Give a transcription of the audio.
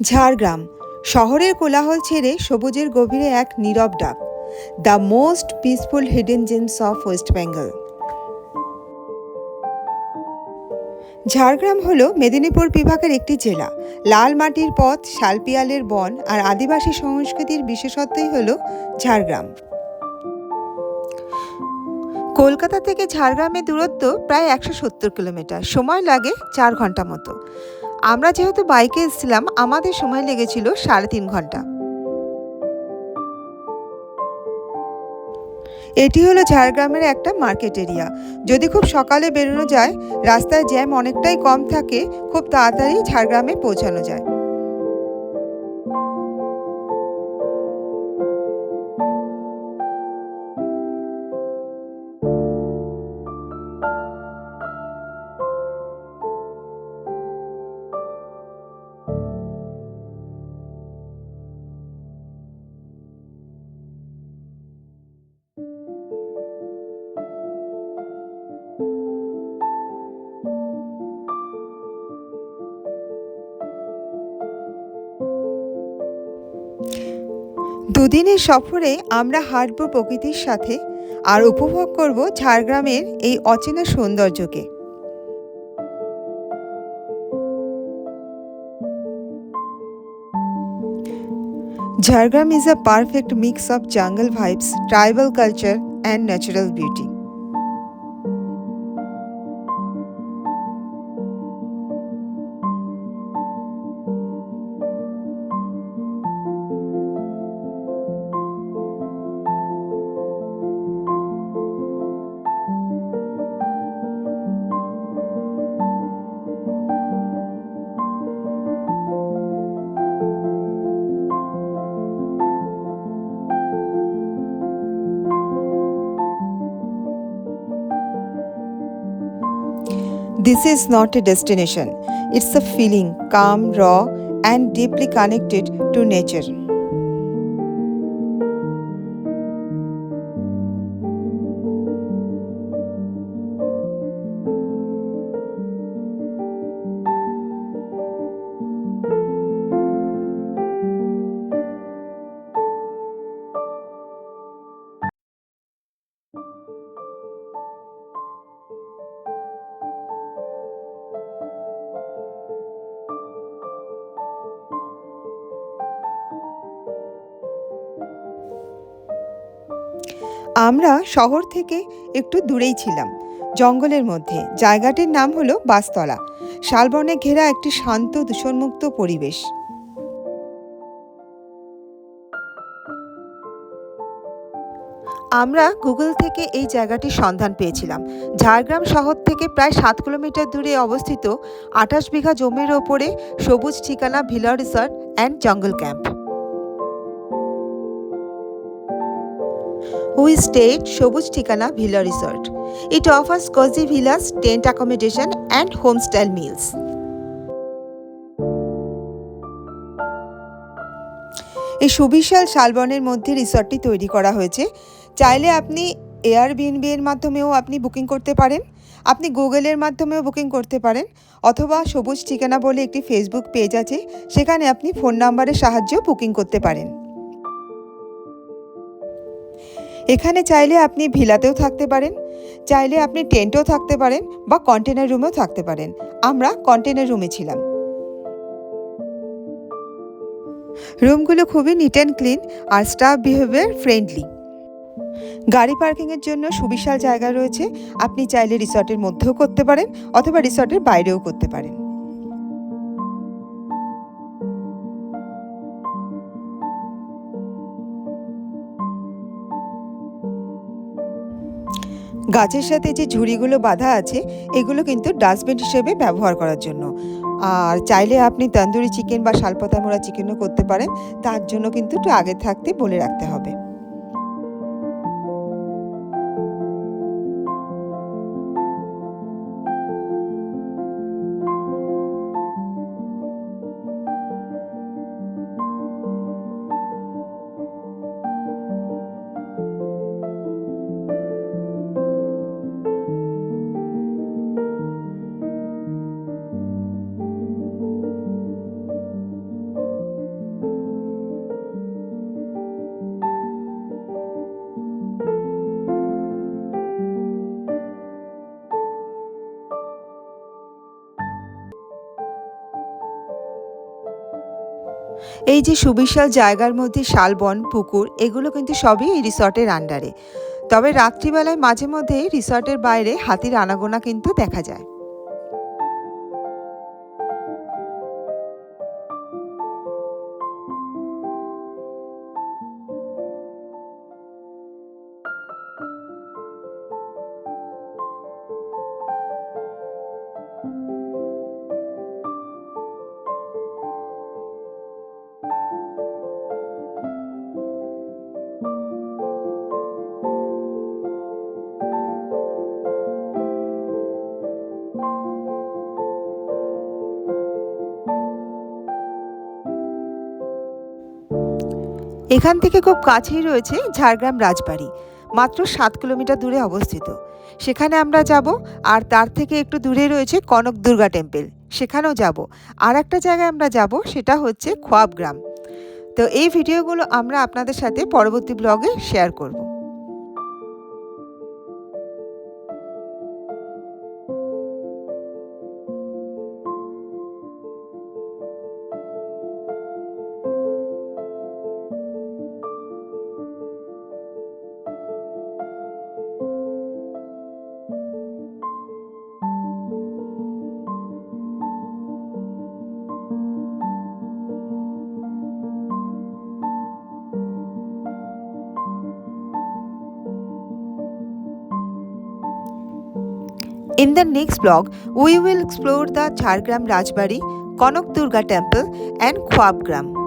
ঝাড়গ্রাম। শহরের কোলাহল ছেড়ে সবুজের গভীরে এক নীরব ডাক, the most peaceful hidden gems of West Bengal Jhargram হল মেদিনীপুর বিভাগের একটি জেলা। লাল মাটির পথ, শালপিয়ালের বন আর আদিবাসী সংস্কৃতির বিশেষত্বই হল ঝাড়গ্রাম। কলকাতা থেকে ঝাড়গ্রামের দূরত্ব প্রায় একশো সত্তর কিলোমিটার। সময় লাগে চার ঘণ্টা মতো। আমরা যেহেতু বাইকে এসেছিলাম, আমাদের সময় লেগেছিল সাড়ে তিন ঘণ্টা। এটি হলো ঝাড়গ্রামের একটা মার্কেট এরিয়া। যদি খুব সকালে বেরোনো যায় রাস্তায় জ্যাম অনেকটাই কম থাকে, খুব তাড়াতাড়ি ঝাড়গ্রামে পৌঁছানো যায়। দুদিনের সফরে আমরা হাঁটব প্রকৃতির সাথে আর উপভোগ করব ঝাড়গ্রামের এই অচেনা সৌন্দর্যকে Jhargram is a perfect mix of jungle vibes, tribal culture, and natural beauty. This is not a destination, it's a feeling calm, raw, and deeply connected to nature. আমরা শহর থেকে একটু দূরেই ছিলাম, জঙ্গলের মধ্যে। জায়গাটির নাম হলো বাসতলা। শালবনে ঘেরা একটি শান্ত দূষণমুক্ত পরিবেশ। আমরা গুগল থেকে এই জায়গাটির সন্ধান পেয়েছিলাম। ঝাড়গ্রাম শহর থেকে প্রায় সাত কিলোমিটার দূরে অবস্থিত আঠাশ বিঘা জমির ওপরে Sabuj Thikana villa resort and jungle camp. We state Sabuj Thikana villa resort. It offers cozy villas, tent accommodation and homestyle meals এই সুবিশাল শালবনের মধ্যে রিসর্টটি তৈরি করা হয়েছে। চাইলে আপনি এয়ার এর মাধ্যমেও আপনি বুকিং করতে পারেন। আপনি গুগলের মাধ্যমেও বুকিং করতে পারেন। অথবা সবুজ ঠিকানা বলে একটি ফেসবুক পেজ আছে। সেখানে আপনি ফোন নাম্বারের সাহায্যেও বুকিং করতে পারেন। এখানে চাইলে আপনি ভিলাতেও থাকতে পারেন, চাইলে আপনি টেন্টেও থাকতে পারেন বা কন্টেনার রুমেও থাকতে পারেন। আমরা কন্টেনার রুমে ছিলাম। রুমগুলো খুবই নিট অ্যান্ড ক্লিন আর স্টাফ বিহেভিয়ার ফ্রেন্ডলি গাড়ি পার্কিংয়ের জন্য সুবিশাল জায়গা রয়েছে। আপনি চাইলে রিসর্টের মধ্যেও করতে পারেন অথবা রিসর্টের বাইরেও করতে পারেন। গাছের সাথে যে ঝুড়িগুলো বাঁধা আছে, এগুলো কিন্তু ডাস্টবিন হিসেবে ব্যবহার করার জন্য। আর চাইলে আপনি তন্দুরি চিকেন বা শালপাতা মোড়া চিকেনও করতে পারেন, তার জন্য কিন্তু একটু আগে থাকতে বলে রাখতে হবে। এই যে সুবিশাল জায়গার মধ্যে শালবন পুকুর, এগুলো কিন্তু সবই এই রিসর্টের আন্ডারে তবে রাত্রিবেলায় মাঝে মধ্যে রিসর্টের বাইরে হাতির আনাগোনা কিন্তু দেখা যায়। এখান থেকে খুব কাছেই রয়েছে ঝাড়গ্রাম রাজবাড়ি, মাত্র সাত কিলোমিটার দূরে অবস্থিত। সেখানে আমরা যাব, আর তার থেকে একটু দূরে রয়েছে কনক দুর্গা টেম্পেল, সেখানেও যাব। আর একটা জায়গায় আমরা যাব, সেটা হচ্ছে খোয়াবগ্রাম তো এই ভিডিওগুলো আমরা আপনাদের সাথে পরবর্তী ব্লগে শেয়ার করব। In the next blog, we will explore the Jhargram Rajbari, Konok Durga Temple, and Khwab Gram.